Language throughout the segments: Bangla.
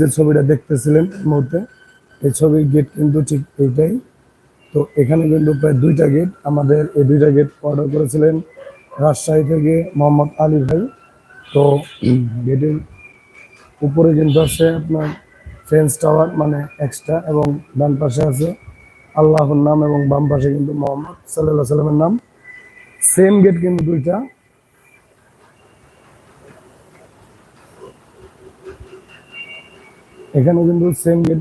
যে ছবিটা দেখতেছিলেন মুহূর্তে, এই ছবির গেট কিন্তু ঠিক এইটাই। তো এখানে কিন্তু প্রায় দুইটা গেট আমাদের এই দুইটা গেট অর্ডার করেছিলেন রাজশাহী থেকে মোহাম্মদ আলী ভাই। তো গেটের উপরে কিন্তু আছে আপনার ফেন্স টাওয়ার মানে এক্সট্রা এবং ডান পাশে আছে আল্লাহর নাম এবং বাম পাশে কিন্তু মোহাম্মদ সাল্লাহ সাল্লামের নাম। সেম গেট কিন্তু দুইটা। এখানে কিন্তু সেম গেট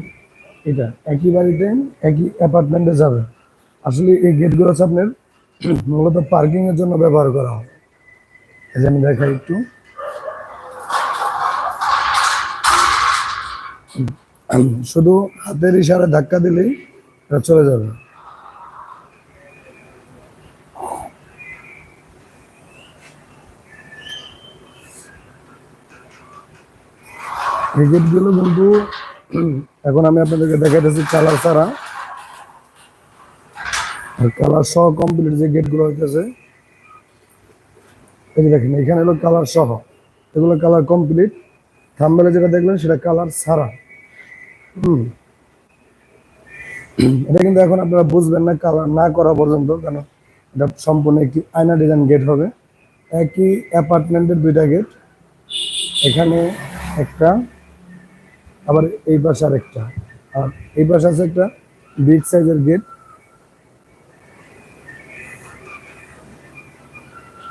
এটা, একই বাড়িতে একই অ্যাপার্টমেন্টে যাবে। আসলে এই গেটগুলো হচ্ছে আপনার মূলত পার্কিং এর জন্য ব্যবহার করা হয়। এই আমি দেখাই একটু। শুধু হাতের ইশারা ধাক্কা দিলেই চলে যাবে। এই গেটগুলো কিন্তু এখন আমি আপনাদেরকে দেখাইতেছি কালার ছাড়া। আর কালার সহ কমপ্লিট যে গেটগুলো হইতেছে, এই দেখেন, এখানে হলো কালার সহ। এগুলো কালার কমপ্লিট থাম্বেলে যেটা দেখলেন, সেটা কালার ছাড়া। হুম এটা কিন্তু এখন আপনারা বুঝবেন না, কালার না করা পর্যন্ত, কেন এটা সম্পূর্ণ একটি আয়না ডিজাইন গেট হবে। একই অ্যাপার্টমেন্টের দুইটা গেট এখানে একটা আবার এই পাশে আরেকটা। আর এই পাশে আছে একটা বিগ সাইজের গেট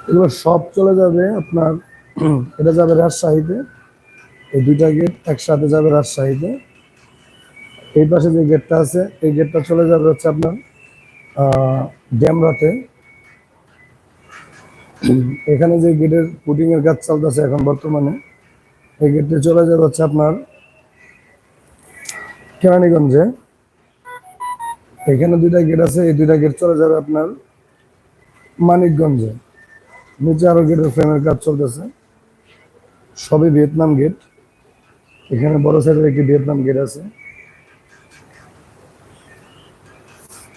এগুলো সব চলে যাবে আপনার, এটা যাবে রাজশাহীতে। এই দুইটা গেট একসাথে যাবে রাজশাহীতে। এই পাশে যে গেটটা আছে, এই গেটটা চলে যাবে হচ্ছে আপনার ড্যামরাতে এখানে যে গেটের পুটিং এর কাজ চলতেছে এখন বর্তমানে, এই গেটটা চলে যাবে হচ্ছে আপনার কেরানীগঞ্জে। এখানে দুইটা গেট আছে, এই দুইটা গেট চলে যাবে আপনার মানিকগঞ্জে। নিচে আরও গেটের ফ্রেমের কাজ চলতেছে। সবই ভিয়েতনাম গেট এখানে বড় সাইজের একটি ভিয়েতনাম গেট আছে।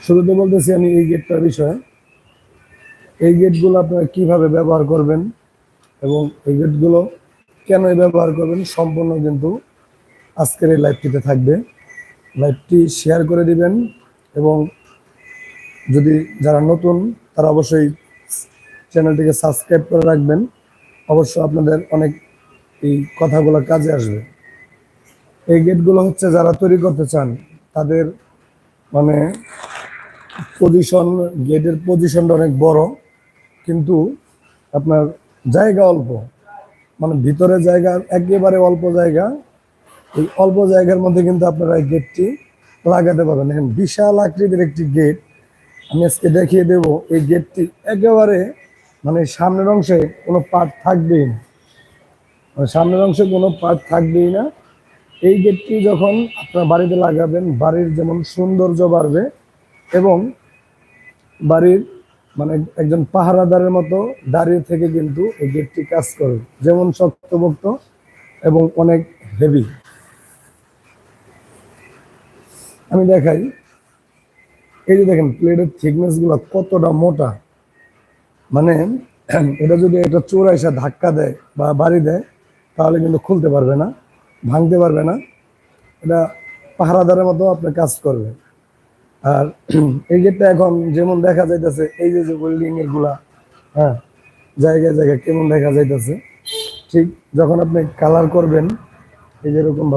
শুরুতে বলতেছি আমি এই গেটটার বিষয়ে। এই গেটগুলো আপনারা কীভাবে ব্যবহার করবেন এবং এই গেটগুলো কেন ব্যবহার করবেন সম্পূর্ণ কিন্তু আজকের এই লাইভটিতে থাকবে। লাইভটি শেয়ার করে দিবেন এবং যদি যারা নতুন, তারা অবশ্যই চ্যানেলটিকে সাবস্ক্রাইব করে রাখবেন। অবশ্য আপনাদের অনেক এই কথাগুলো কাজে আসবে। এই গেটগুলো হচ্ছে যারা তৈরি করতে চান, তাদের মানে পজিশন গেটের পজিশনটা অনেক বড়, কিন্তু আপনার জায়গা অল্প। মানে ভিতরে জায়গা, একেবারে অল্প জায়গা এই অল্প জায়গার মধ্যে কিন্তু আপনারা এই গেটটি লাগাতে পারবেন। দেখেন, বিশাল আকৃতির একটি গেট। আমি আজকে দেখিয়ে দেব, এই গেটটি একেবারে মানে সামনের অংশে কোনো পার্ট থাকবেই না। মানে সামনের অংশে কোনো পার্ট থাকবেই না। এই গেটটি যখন আপনার বাড়িতে লাগাবেন, বাড়ির যেমন সৌন্দর্য বাড়বে এবং বাড়ির মানে একজন পাহারাদারের মতো দাঁড়িয়ে থেকে কিন্তু এই গেটটি কাজ করবে যেমন শক্তপোক্ত এবং অনেক হেভি আমি দেখাই। এই যে দেখেন প্লেটের থিকনেসগুলো কতটা মোটা। মানে এটা যদি একটা চোর এসে ধাক্কা দেয় বা বাড়ি দেয়, তাহলে কিন্তু খুলতে পারবে না, ভাঙতে পারবে না। এটা পাহারাদারের মতো আপনার কাজ করবে আর এই গেটটা এখন যেমন দেখা যাইতেছে, এই যে যে বিল্ডিং এরগুলা হ্যাঁ জায়গায় জায়গায় কেমন দেখা যাইতেছে, ঠিক যখন আপনি কালার করবেন, এই যেরকম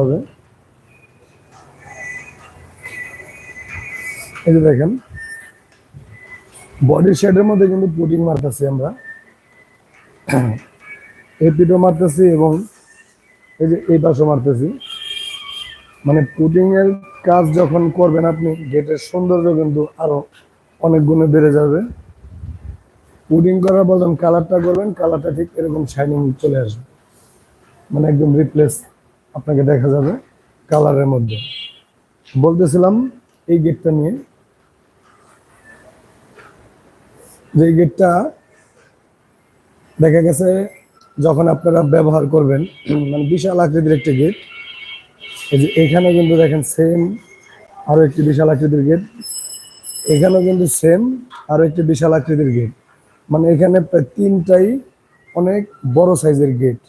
এই যে দেখেন। বডি শেডের মধ্যে কিন্তু পুটিং মারতেছি আমরা। এই পিঠও মারতেছি এবং এই যে এই পাশও মারতেছি। মানে পুটিং এর কাজ যখন করবেন আপনি গেটের সৌন্দর্য কিন্তু আরও অনেক গুণে বেড়ে যাবে। পুডিং করার যখন কালারটা করবেন কালারটা ঠিক এরকম শাইনিং চলে আসবে। মানে একদম রিপ্লেস আপনাকে দেখা যাবে কালারের মধ্যে। বলতেছিলাম এই গেটটা নিয়ে যে গেটটা দেখা গেছে যখন আপনারা ব্যবহার করবেন মানে বিশাল আকৃতির একটি গেট। এখানে কিন্তু দেখেন সেম আরও একটি বিশাল আকৃতির গেট। এখানেও কিন্তু সেম আরও একটি বিশাল আকৃতির গেট। মানে এখানে প্রায় তিনটাই অনেক বড় সাইজের গেট।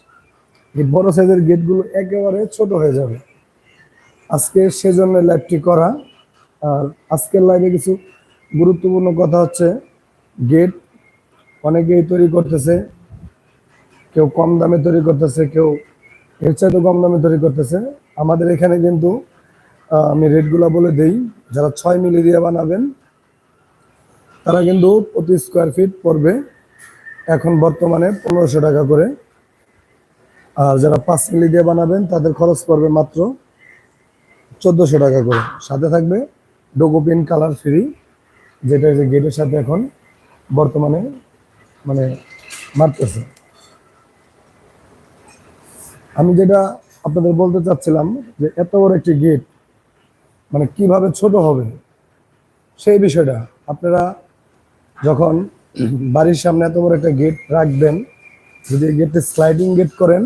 এই বড় সাইজের গেটগুলো একেবারে ছোট হয়ে যাবে। আজকে সেজন্য লাইভটি করা। আর আজকের লাইভে কিছু গুরুত্বপূর্ণ কথা হচ্ছে গেট অনেকেই তৈরি করতেছে, কেউ কম দামে তৈরি করতেছে, কেউ এর চাইতে কম দামে তৈরি করতেছে। আমাদের এখানে কিন্তু আমি রেটগুলো বলে দেই, যারা ছয় মিলি দিয়ে বানাবেন, তারা কিন্তু প্রতি স্কোয়ার ফিট পড়বে এখন বর্তমানে পনেরোশো টাকা করে। আর যারা পাঁচ মিলি দিয়ে বানাবেন, তাদের খরচ পড়বে মাত্র চোদ্দোশো টাকা করে। সাথে থাকবে ডোকোপিন কালার ফ্রি, যেটা গেটের সাথে এখন বর্তমানে মানে মারতেছে। আমি যেটা আপনাদের বলতে চাচ্ছিলাম যে এত বড় একটি গেট মানে কীভাবে ছোট হবে, সেই বিষয়টা আপনারা যখন বাড়ির সামনে এত বড় একটা গেট রাখবেন, যদি গেটে স্লাইডিং গেট করেন,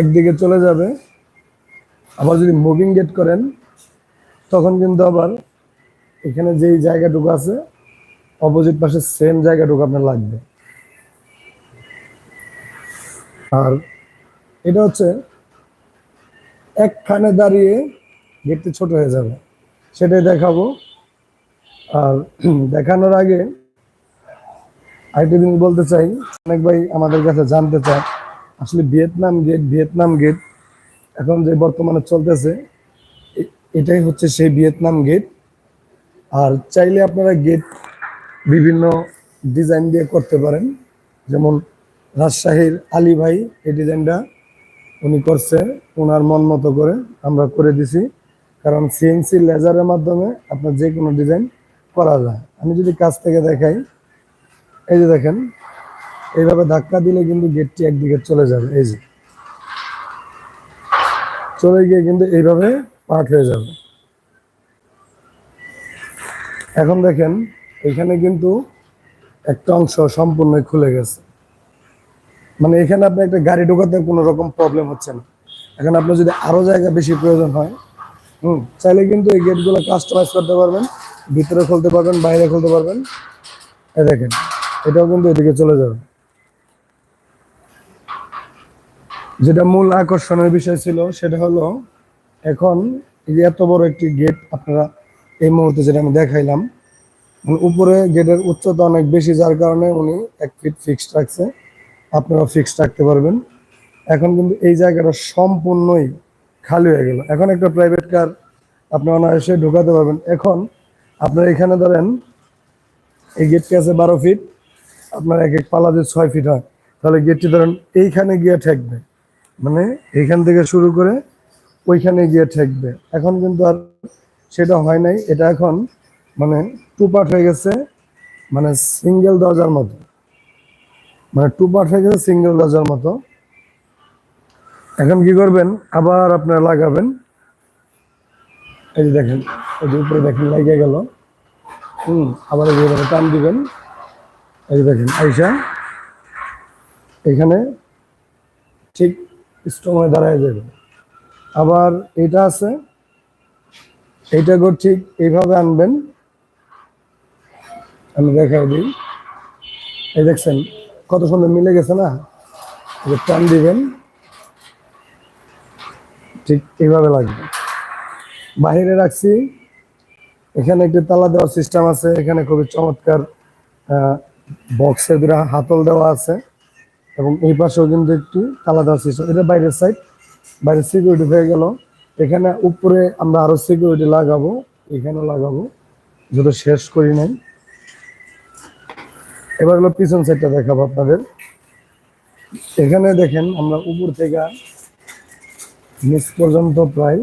একদিকে চলে যাবে, আবার যদি মুভিং গেট করেন, তখন কিন্তু আবার এখানে যেই জায়গাটুকু আছে অপোজিট পাশে সেম জায়গাটুকু আপনার লাগবে। আর এটা হচ্ছে একখানে দাঁড়িয়ে গেটটি ছোট হয়ে যাবে। সেটাই দেখাবো। আর দেখানোর আগে আরেকটি জিনিস বলতে চাই, অনেক ভাই আমাদের কাছে জানতে চায়, আসলে ভিয়েতনাম গেট ভিয়েতনাম গেট এখন যে বর্তমানে চলতেছে এটাই হচ্ছে সেই ভিয়েতনাম গেট। আর চাইলে আপনারা গেট বিভিন্ন ডিজাইন দিয়ে করতে পারেন। যেমন রাজশাহীর আলী ভাই এই ডিজাইনটা উনি করছে ওনার মন মতো করে আমরা করে দিছি। কারণ সিএনসি লেজারের মাধ্যমে আপনার যে কোনো ডিজাইন করা যায়। আমি যদি কাছ থেকে দেখাই, এই যে দেখেন, এইভাবে ধাক্কা দিলে কিন্তু গেটটি একদিকে চলে যাবে, এই যে। চলে গিয়ে কিন্তু এইভাবে পার্ট হয়ে যাবে। এখন দেখেন এখানে কিন্তু একটা অংশ সম্পূর্ণ খুলে গেছে। মানে এখানে আপনি একটা গাড়ি ঢোকাতে কোনো রকম প্রবলেম হচ্ছে না। এখন আপনার যদি আরও জায়গা বেশি প্রয়োজন হয়, হুম, চাইলে কিন্তু এই গেটগুলো কাস্টমাইজ করতে পারবেন, ভিতরে খুলতে পারবেন, বাইরে খুলতে পারবেন। এই দেখেন, এটাও কিন্তু এদিকে চলে যাবে। যেটা মূল আকর্ষণের বিষয় ছিল, সেটা হলো এখন এত বড় একটি গেট আপনারা এই মুহূর্তে যেটা আমি দেখাইলাম উপরে গেটের উচ্চতা অনেক বেশি, যার কারণে উনি এক ফিট ফিক্সড রাখছে। আপনারা ফিক্সড রাখতে পারবেন। এখন কিন্তু এই জায়গাটা সম্পূর্ণই খালি হয়ে গেল। এখন একটা প্রাইভেট কার আপনি অনায়াসে ঢোকাতে পারবেন। এখন আপনার এখানে ধরেন, এই গেটটি আছে বারো ফিট আপনার এক এক পালা যে ছয় ফিট হয়, তাহলে গেটটি ধরেন এইখানে গিয়ে ঠেকবে। মানে এইখান থেকে শুরু করে ওইখানে গিয়ে ঠেকবে। এখন কিন্তু আর সেটা হয় নাই। এটা এখন মানে টু পার্ট হয়ে গেছে মানে সিঙ্গেল দরজার মতো। মানে টু পার্ট হয়ে গেছে সিঙ্গেল দরজার মতো। এখন কি করবেন? আবার আপনারা লাগাবেন। এই যে দেখেন, এই যে উপরে দেখেন, লাগিয়ে গেল। হুম, আবার এই যে টান দিবেন। এই যে দেখেন, আইসা। এখানে ঠিক স্ট্রং হয়ে দাঁড়ায় যাবে। আবার এটা আছে এইটাকেও ঠিক এইভাবে আনবেন। আমি দেখাই দিই। এই দেখছেন, কত সুন্দর মিলে গেছে না? টান দিবেন, ঠিক এইভাবে লাগবে। বাহিরে রাখছি, এখানে একটি তালা দেওয়ার সিস্টেম আছে, এখানে খুবই চমৎকার বক্সের দুটা হাতল দেওয়া আছে, এবং এই পাশেও কিন্তু একটি তালা দেওয়ার সিস্টেম এটা বাইরের সাইড বাইরের সিকিউরিটি হয়ে গেল। এখানে উপরে আমরা আরও সিকিউরিটি লাগাবো, এখানেও লাগাবো যেটা শেষ করি নাই। এবার হলো পিছন সাইডটা দেখাবো আপনাদের। এখানে দেখেন আমরা উপর থেকে নিচ পর্যন্ত প্রায়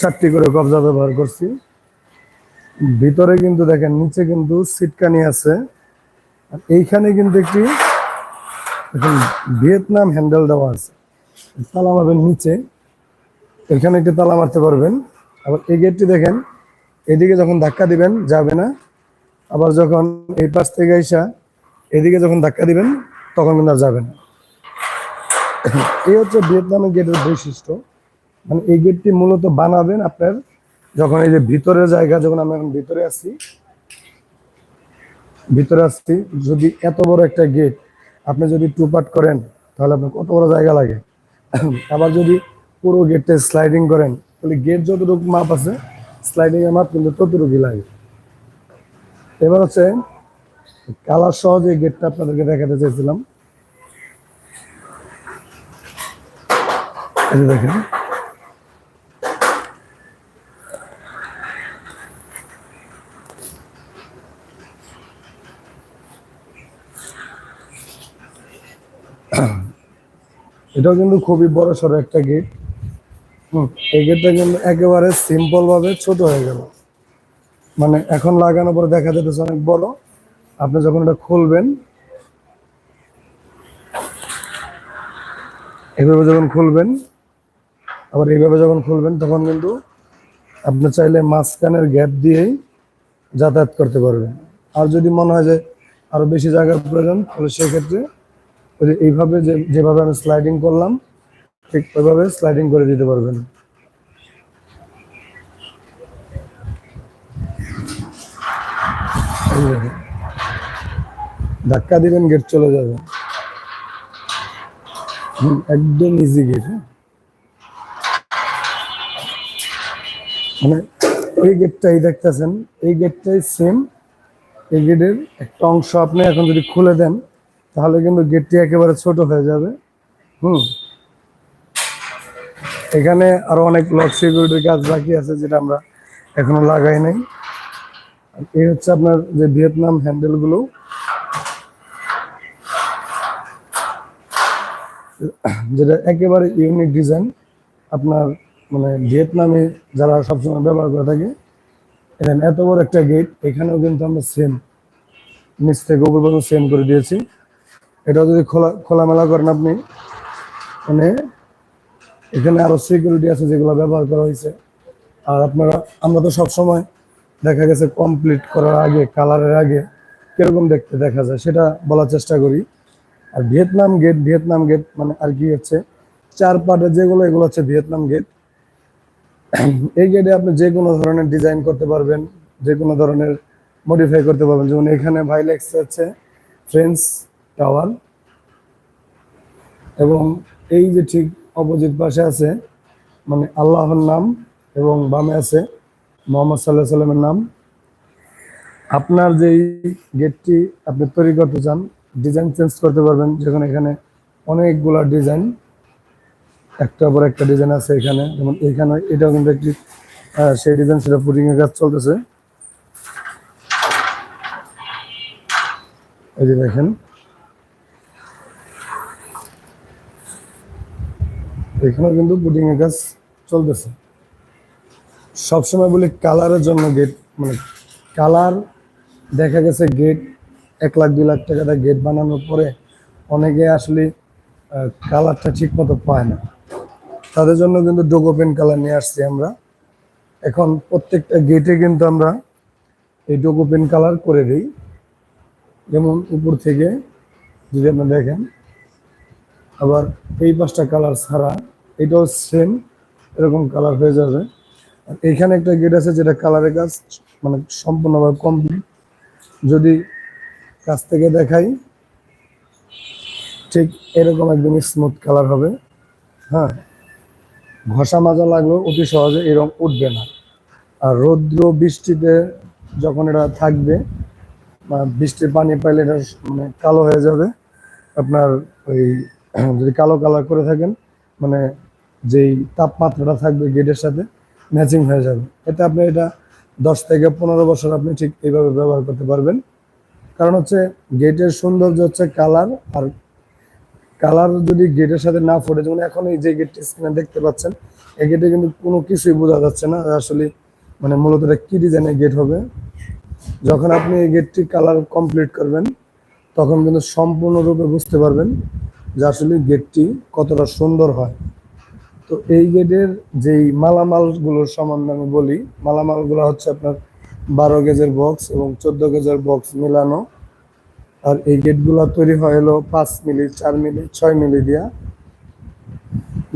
চারটি করে কবজা ব্যবহার করছি। ভিতরে কিন্তু দেখেন, নিচে কিন্তু সিটকানি আছে। আর এইখানে কিন্তু একটি ভিয়েতনাম হ্যান্ডেল দেওয়া আছে। তালা মারবেন নিচে। এখানে একটি তালা মারতে পারবেন। আবার এই গেটটি দেখেন, এদিকে যখন ধাক্কা দিবেন, যাবে না। আবার যখন এই পাশ থেকে আইসা এদিকে যখন ধাক্কা দিবেন, তখন কিন্তু আর যাবে না। এই হচ্ছে ভিয়েতনামের গেটের বৈশিষ্ট্য। মানে এই গেটটি মূলত বানাবেন আপনার যখন এই যে ভিতরের জায়গা, যখন আমি এখন ভিতরে আছি, ভিতরে আসছি যদি এত বড় একটা গেট আপনি যদি টু পার্ট করেন, তাহলে আপনার কত বড় জায়গা লাগে। আবার যদি পুরো গেটটা স্লাইডিং করেন, তাহলে গেট যতটুকু মাপ আছে স্লাইডিং এর মাপ কিন্তু ততটুকুই লাগে। এবার হচ্ছে কালার সহ যে গেটটা আপনাদেরকে দেখাতে চাইছিলাম। দেখেন। এটাও কিন্তু খুবই বড় সড়ো একটা গেট হুম এই গেটটা কিন্তু একেবারে সিম্পল ভাবে ছোট হয়ে গেল। মানে এখন লাগানোর পরে দেখা যেতেছে অনেক বড়। আপনি যখন এটা খুলবেন, এভাবে যখন খুলবেন, আবার এইভাবে যখন খুলবেন, তখন কিন্তু আপনি চাইলে মাঝখানের গ্যাপ দিয়েই যাতায়াত করতে পারবেন। আর যদি মনে হয় যে আরও বেশি জায়গার প্রয়োজন, তাহলে সেক্ষেত্রে যে এইভাবে যেভাবে আমি স্লাইডিং করলাম, ঠিক ওইভাবে স্লাইডিং করে দিতে পারবেন এই দেখেন। ধাক্কা দিবেন গেট চলে যাবে। একদম ইজি গেট হ্যাঁ। মানে এই গেটটাই দেখতেছেন, এই গেটটাই সেম এই গেটের একটা অংশ আপনি এখন যদি খুলে দেন, তাহলে কিন্তু গেটটি একেবারে ছোট হয়ে যাবে। হুম। এখানে আরও অনেক লক সিকিউরিটির কাজ বাকি আছে যেটা আমরা এখনও লাগাই নাই। এই হচ্ছে আপনার যে ভিয়েতনাম হ্যান্ডেলগুলো যেটা একেবারে ইউনিক ডিজাইন আপনার মানে ভিয়েতনামে যারা সবসময় ব্যবহার করে থাকে এখানে এত বড় একটা গেট এখানেও কিন্তু আমরা সেম নিচ থেকে উপর পর্যন্ত সেম করে দিয়েছি। এটা যদি খোলা, খোলামেলা করেন আপনি মানে এখানে আরও সিকিউরিটি আছে যেগুলো ব্যবহার করা হয়েছে। আর আপনারা, আমরা তো সবসময় দেখা গেছে কমপ্লিট করার আগে কালারের আগে কীরকম দেখতে দেখা যায় সেটা বলার চেষ্টা করি। আর ভিয়েতনাম গেট ভিয়েতনাম গেট মানে আর কি হচ্ছে, চার পাটে যেগুলো, এগুলো হচ্ছে ভিয়েতনাম গেট এই গেটে আপনি যে কোনো ধরনের ডিজাইন করতে পারবেন, যে কোনো ধরনের মডিফাই করতে পারবেন। যেমন এখানে ভাইলেক্স হচ্ছে ফ্রেন্স টাওয়ার এবং এই যে ঠিক অপোজিট পাশে আছে মানে আল্লাহর নাম এবং বামে আছে মোহাম্মদ সাল্লাহ সাল্লামের নাম। আপনার যেই গেটটি আপনি তৈরি করতে চান, ডিজাইন চেঞ্জ করতে পারবেন, যেখানে এখানে অনেকগুলা ডিজাইন একটার পর একটা ডিজাইন আছে এখানে। যেমন এখানে এটাও কিন্তু একটি সেই ডিজাইন সেটা পুটিং এর কাজ চলতেছে। এই যে দেখেন। এখানেও কিন্তু পুটিং এর কাজ চলতেছে। সবসময় বলি কালারের জন্য গেট মানে কালার দেখা গেছে গেট এক লাখ, দুই লাখ টাকা গেট বানানোর পরে অনেকে আসলে কালারটা ঠিক মতো পায় না। তাদের জন্য কিন্তু ডোকোপেন কালার নিয়ে আসছি আমরা। এখন প্রত্যেকটা গেটে কিন্তু আমরা এই ডোকোপেন কালার করে দিই। যেমন উপর থেকে, যদি আপনি দেখেন, আবার এই পাঁচটা কালার ছাড়া এটাও সেম এরকম কালার হয়ে যাবে। এইখানে একটা গেট আছে যেটা কালারের কাজ মানে সম্পূর্ণভাবে কমপ্লিট যদি কাছ থেকে দেখাই, ঠিক এরকম একদম স্মুথ কালার হবে। হ্যাঁ ঘষা মাজা লাগলেও অতি সহজে এরকম উঠবে না। আর রৌদ্র বৃষ্টিতে যখন এটা থাকবে বৃষ্টির পানি পাইলে এটা মানে কালো হয়ে যাবে। আপনার ওই যদি কালো কালার করে থাকেন মানে যেই তাপমাত্রাটা থাকবে গেটের সাথে ম্যাচিং হয়ে যাবে। এতে আপনি এটা দশ থেকে পনেরো বছর আপনি ঠিক এইভাবে ব্যবহার করতে পারবেন। কারণ হচ্ছে গেটের সৌন্দর্য হচ্ছে কালার আর কালার যদি গেটের সাথে না ফোটে, যেমন এখন এই যে গেটটি স্ক্রিনে দেখতে পাচ্ছেন, এই গেটে কিন্তু কোনো কিছুই বোঝা যাচ্ছে না। আসলে মানে মূলত এটা কি ডিজাইনের গেট হবে? যখন আপনি এই গেটটি কালার কমপ্লিট করবেন, তখন কিন্তু সম্পূর্ণরূপে বুঝতে পারবেন যে আসলে গেটটি কতটা সুন্দর হয়। তো এই গেটের যেই মালামালগুলোর সম্বন্ধে আমি বলি, মালামালগুলো হচ্ছে আপনার বারো গেজের বক্স এবং চোদ্দ গেজের বক্স মেলানো। আর এই গেটগুলো তৈরি হয় হলো পাঁচ মিলি, চার মিলি, ছয় মিলি দিয়া।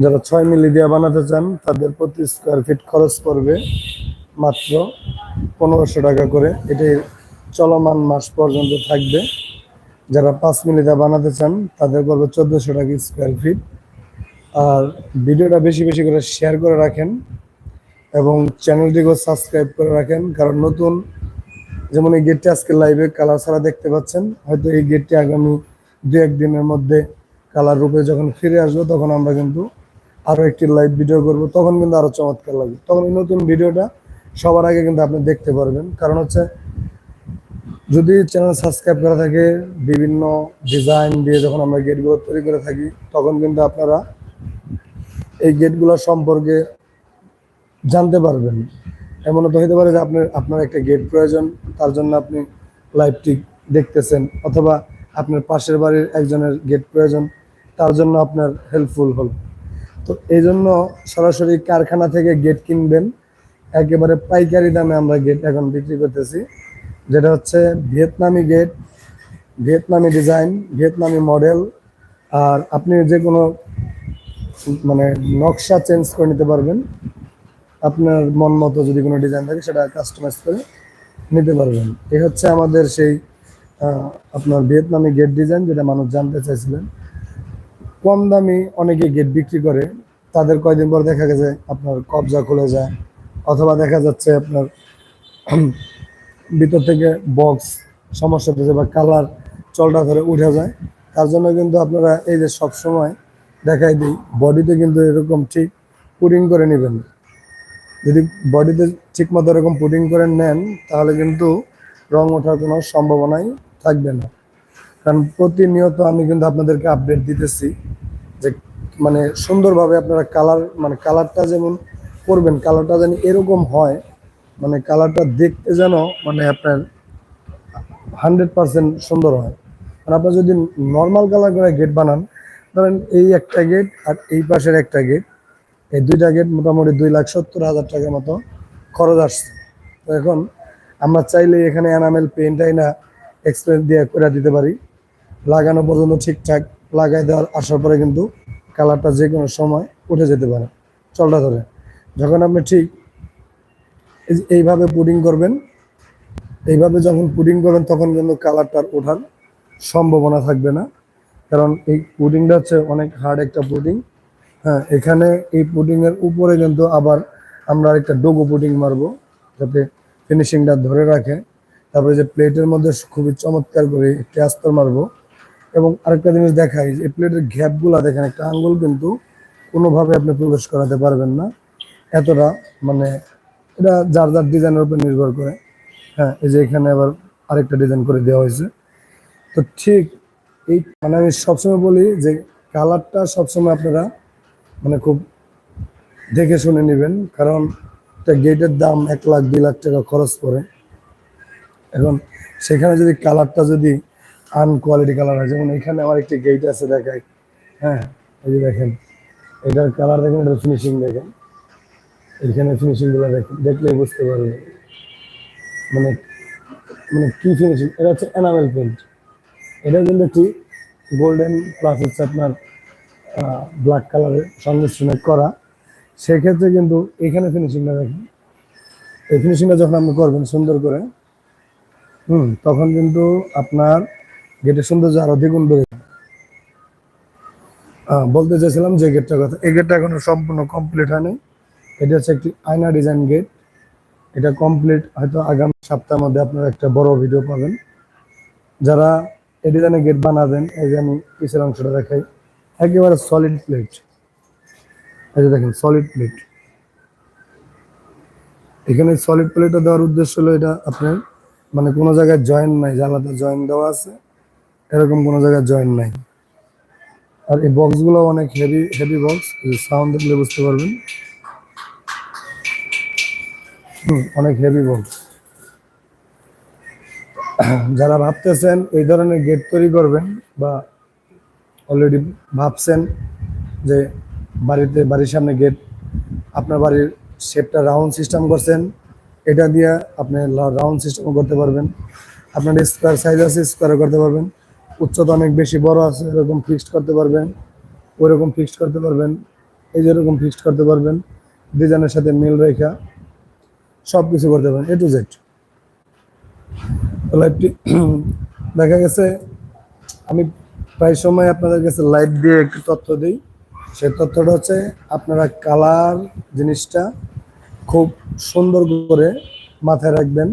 যারা ছয় মিলি দিয়া বানাতে চান, তাদের প্রতি স্কোয়ার ফিট খরচ পড়বে মাত্র পনেরোশো টাকা করে। এটি চলমান মাস পর্যন্ত থাকবে। যারা পাঁচ মিনিটে বানাতে চান, তাদের পড়বে চোদ্দোশো টাকা স্কোয়ার ফিট আর ভিডিওটা বেশি বেশি করে শেয়ার করে রাখেন এবং চ্যানেলটিকেও সাবস্ক্রাইব করে রাখেন, কারণ নতুন যেমন এই গেটটি আজকে লাইভে কালার ছাড়া দেখতে পাচ্ছেন, হয়তো এই গেটটি আগামী দু একদিনের মধ্যে কালার রূপে যখন ফিরে আসবে তখন আমরা কিন্তু আরও একটি লাইভ ভিডিও করব, তখন কিন্তু আরও চমৎকার লাগবে। তখন এই নতুন ভিডিওটা সবার আগে কিন্তু আপনি দেখতে পারবেন, কারণ হচ্ছে যদি চ্যানেল সাবস্ক্রাইব করা থাকে, বিভিন্ন ডিজাইন দিয়ে যখন আমরা গেটগুলো তৈরি করে থাকি, তখন কিন্তু আপনারা এই গেটগুলো সম্পর্কে জানতে পারবেন। এমনও তো হতে পারে যে আপনার আপনার একটা গেট প্রয়োজন, তার জন্য আপনি লাইভটি দেখতেছেন, অথবা আপনার পাশের বাড়ির একজনের গেট প্রয়োজন, তার জন্য আপনার হেল্পফুল হল। তো এই জন্য সরাসরি কারখানা থেকে গেট কিনবেন। একেবারে পাইকারি দামে আমরা গেট এখন বিক্রি করতেছি, যেটা হচ্ছে ভিয়েতনামি গেট, ভিয়েতনামি ডিজাইন, ভিয়েতনামি মডেল, আর আপনি যে কোনো মানে নকশা চেঞ্জ করে নিতে পারবেন। আপনার মন মতো যদি কোনো ডিজাইন থাকে, সেটা কাস্টমাইজ করে নিতে পারবেন। এই হচ্ছে আমাদের সেই আপনার ভিয়েতনামি গেট ডিজাইন যেটা মানুষ জানতে চাইছিলেন। কম দামি অনেকে গেট বিক্রি করে, তাদের কয়দিন পর দেখা গেছে আপনার কবজা খুলে যায়, অথবা দেখা যাচ্ছে আপনার ভিতর থেকে বক্স সমস্যা হতেছে বা কালার চলটা ধরে উঠে যায়। তার জন্য কিন্তু আপনারা এই যে সব সময় দেখাই দিই। বডিতে কিন্তু এরকম ঠিক পুডিং করে নেবেন। যদি বডিতে ঠিক মতো এরকম পুডিং করে নেন, তাহলে কিন্তু রং ওঠার কোনো সম্ভাবনাই থাকবে না। কারণ প্রতিনিয়ত আমি কিন্তু আপনাদেরকে আপডেট দিতেছি যে মানে সুন্দরভাবে আপনারা কালার মানে কালারটা যেমন করবেন কালারটা যেন এরকম হয় মানে কালারটা দেখতে যেন মানে আপনার হান্ড্রেড পার্সেন্ট সুন্দর হয়। আর আপনার যদি নর্মাল কালার করে গেট বানান ধরেন এই একটা গেট আর এই পাশের একটা গেট এই দুইটা গেট মোটামুটি দুই লাখ সত্তর হাজার টাকার মতো খরচ আসছে। তো এখন আমরা চাইলে এখানে এনামেল পেন্টাই না এক্সপ্রেস দিয়ে করে দিতে পারি। লাগানো পর্যন্ত ঠিকঠাক লাগাই দেওয়ার আসার পরে কিন্তু কালারটা যে কোনো সময় উঠে যেতে পারে। চলটা ধরে। যখন আপনি ঠিক এইভাবে পুডিং করবেন, এইভাবে যখন পুডিং করবেন তখন কিন্তু কালারটার ওঠার সম্ভাবনা থাকবে না। কারণ এই পুডিংটা হচ্ছে অনেক হার্ড একটা পুডিং। হ্যাঁ এখানে এই পুডিংয়ের উপরে কিন্তু আবার আমরা একটা ডোগো পুডিং মারবো, যাতে ফিনিশিংটা ধরে রাখে। তারপরে যে প্লেটের মধ্যে খুবই চমৎকার করে একটি আস্তর মারবো। এবং আরেকটা জিনিস দেখাই, যে প্লেটের গ্যাপগুলো দেখেন, একটা আঙ্গুল কিন্তু কোনোভাবে আপনি প্রবেশ করাতে পারবেন না। এতটা মানে এটা যার যার ডিজাইনের উপর নির্ভর করে। হ্যাঁ এই যে এখানে আবার আরেকটা ডিজাইন করে দেওয়া হয়েছে। তো ঠিক এই মানে আমি সবসময় বলি যে কালারটা সবসময় আপনারা মানে খুব দেখে শুনে নেবেন। কারণ একটা গেটের দাম এক লাখ, দুই লাখ টাকা খরচ করে এখন সেখানে যদি কালারটা যদি আনকোয়ালিটি কালার হয়, যেমন এখানে আমার একটি গেট আছে দেখাই। হ্যাঁ এই যে দেখেন, এটার কালার দেখেন, এটার ফিনিশিং দেখেন। এখানে ফিনিশিংগুলো দেখেন, দেখলেই বুঝতে পারবেন। মানে মানে কি ফিনিশিং এটা হচ্ছে এনামেল পেন্ট এটা কিন্তু একটি গোল্ডেন প্লাস হচ্ছে আপনার ব্ল্যাক কালারের সংমিশ্রণে করা। সেক্ষেত্রে কিন্তু এখানে ফিনিশিংটা দেখেন। এই ফিনিশিংটা যখন আপনি করবেন সুন্দর করে, হুম, তখন কিন্তু আপনার গেটের সৌন্দর্য আরও দ্বিগুণ বেড়ে যাবে। বলতে চাইছিলাম যে গেটটার কথা, এই গেটটা এখনও সম্পূর্ণ কমপ্লিট হয়নি। এটা হচ্ছে একটি আয়না ডিজাইন গেট এটা কমপ্লিট হয়তো আগামী সপ্তাহের মধ্যে আপনারা একটা বড় ভিডিও পাবেন। যারা এই ডিজাইনের গেট বানাবেন, এই যে আমি পিছের অংশটা দেখাই। একেবারে সলিড প্লেট এই যে দেখেন সলিড প্লেট এখানে সলিড প্লেটটা দেওয়ার উদ্দেশ্য হলো এটা আপনার মানে কোনো জায়গায় জয়েন নাই যে আলাদা জয়েন দেওয়া আছে, এরকম কোনো জায়গায় জয়েন নাই। আর এই বক্সগুলো অনেক হেভি হেভি বক্স সাউন্ড দেখলে বুঝতে পারবেন। হুম, অনেক হেভি বক্স যারা ভাবতেছেন এই ধরনের গেট তৈরি করবেন বা অলরেডি ভাবছেন যে বাড়িতে, বাড়ির সামনে গেট আপনার বাড়ির শেপটা রাউন্ড সিস্টেম করছেন, এটা দিয়ে আপনি রাউন্ড সিস্টেম করতে পারবেন। আপনার স্কোয়ার সাইজ আছে স্কোয়ারও করতে পারবেন। উচ্চতা অনেক বেশি, বড় আছে, এরকম ফিক্সড করতে পারবেন। ওইরকম ফিক্সড করতে পারবেন। এই যেরকম ফিক্সড করতে পারবেন। ডিজাইনের সাথে মিল রেখা সব কিছু করতে পারেন এ টু জেড লাইভটি দেখা গেছে, আমি প্রায় সময় আপনাদের কাছে লাইট দিয়ে একটু তথ্য দিই। সেই তথ্যটা হচ্ছে, আপনারা কালার জিনিসটা খুব সুন্দর করে মাথায় রাখবেন।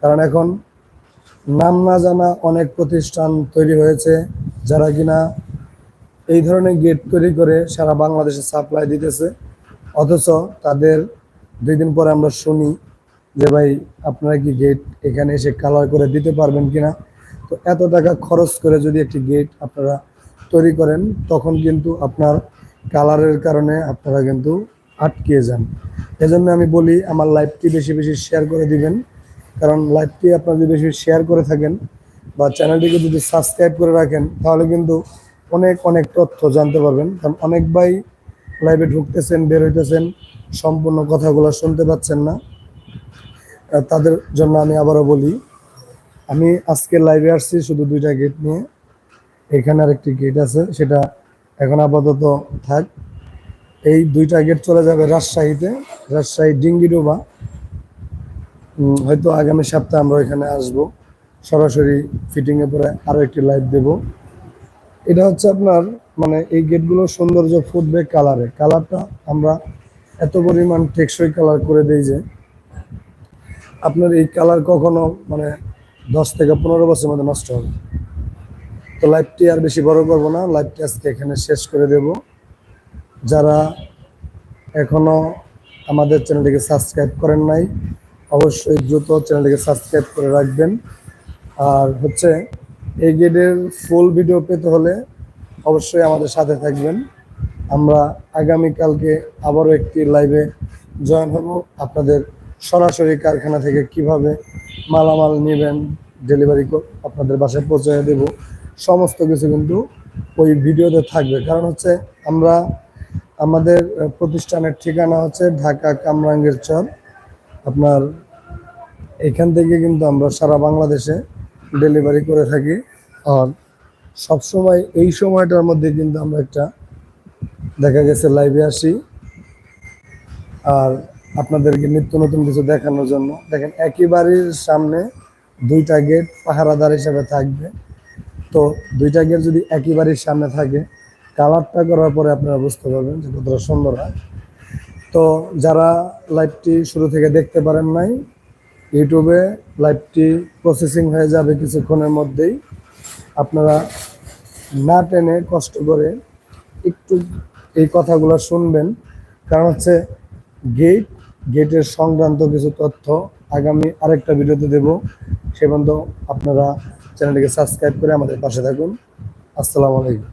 কারণ এখন নাম না জানা অনেক প্রতিষ্ঠান তৈরি হয়েছে, যারা কিনা এই ধরনের গেট তৈরি করে সারা বাংলাদেশে সাপ্লাই দিতেছে। অথচ তাদের দুই দিন পরে আমরা শুনি যে ভাই, আপনারা কি গেট এখানে এসে কালার করে দিতে পারবেন কিনা? তো এত টাকা খরচ করে যদি একটি গেট আপনারা তৈরি করেন, তখন কিন্তু আপনার কালারের কারণে আপনারা কিন্তু আটকে যান। এজন্য আমি বলি, আমার লাইভটি বেশি বেশি শেয়ার করে দিবেন। কারণ লাইভটি আপনারা যদি বেশি শেয়ার করে থাকেন বা চ্যানেলটিকে যদি সাবস্ক্রাইব করে রাখেন, তাহলে কিন্তু অনেক অনেক তথ্য জানতে পারবেন। কারণ অনেক ভাই লাইভে ঢুকতেছেন, বের হইতেছেন, সম্পূর্ণ কথাগুলো শুনতে পাচ্ছেন না। তাদের জন্য আমি আবারও বলি আমি আজকে লাইভে আসছি শুধু দুইটা গেট নিয়ে। এখানে আরেকটি গেট আছে সেটা এখন আপাতত থাক। এই দুইটা গেট চলে যাবে রাজশাহীতে রাজশাহী ডিঙ্গিডোবা। উম, হয়তো আগামী সপ্তাহে আমরা এখানে আসব। সরাসরি ফিটিং এ পরে আরও একটি লাইভ দেব। এটা হচ্ছে আপনার মানে এই গেটগুলো সৌন্দর্য ফুটবে কালারে কালারটা আমরা এত পরিমাণ টেকসই কালার করে দিই যে আপনার এই কালার কখনো মানে দশ থেকে পনেরো বছরের মধ্যে নষ্ট হবে। তো লাইভটি আর বেশি বড় করব না লাইভটি আজকে এখানে শেষ করে দেব। যারা এখনও আমাদের চ্যানেলটিকে সাবস্ক্রাইব করেন নাই, অবশ্যই দ্রুত চ্যানেলটিকে সাবস্ক্রাইব করে রাখবেন। আর হচ্ছে, এই গেটের ফুল ভিডিও পেতে হলে অবশ্যই আমাদের সাথে থাকবেন। আমরা আগামীকালকে আবারও একটি লাইভে জয়েন হব। আপনাদের সরাসরি কারখানা থেকে কীভাবে মালামাল নেবেন ডেলিভারি আপনাদের বাসায় পৌঁছে দেব, সমস্ত কিছু কিন্তু ওই ভিডিওতে থাকবে। কারণ হচ্ছে আমরা, আমাদের প্রতিষ্ঠানের ঠিকানা হচ্ছে ঢাকা কামরাঙ্গের চর। আপনার এখান থেকে কিন্তু আমরা সারা বাংলাদেশে ডেলিভারি করে থাকি। আর সবসময় এই সময়টার মধ্যে কিন্তু আমরা একটা, দেখা গেছে লাইভে আসি। আর আপনাদেরকে নিত্য নতুন কিছু দেখানোর জন্য। দেখেন একই বাড়ির সামনে দুইটা গেট পাহারাদার হিসাবে থাকবে। তো দুইটা গেট যদি একই বাড়ির সামনে থাকে, কালারটা করার পরে আপনারা বুঝতে পারবেন যে কতটা সুন্দর হয়। তো যারা লাইভটি শুরু থেকে দেখতে পারেন নাই, ইউটিউবে লাইভটি প্রসেসিং হয়ে যাবে কিছুক্ষণের মধ্যেই। আপনারা না টেনে কষ্ট করে একটু এই কথাগুলো শুনবেন। কারণ হচ্ছে গেট গেটের সংক্রান্ত কিছু তথ্য আগামী আরেকটা ভিডিওতে দেব। সে পর্যন্ত আপনারা চ্যানেলটিকে সাবস্ক্রাইব করে আমাদের পাশে থাকুন। আসসালামু আলাইকুম।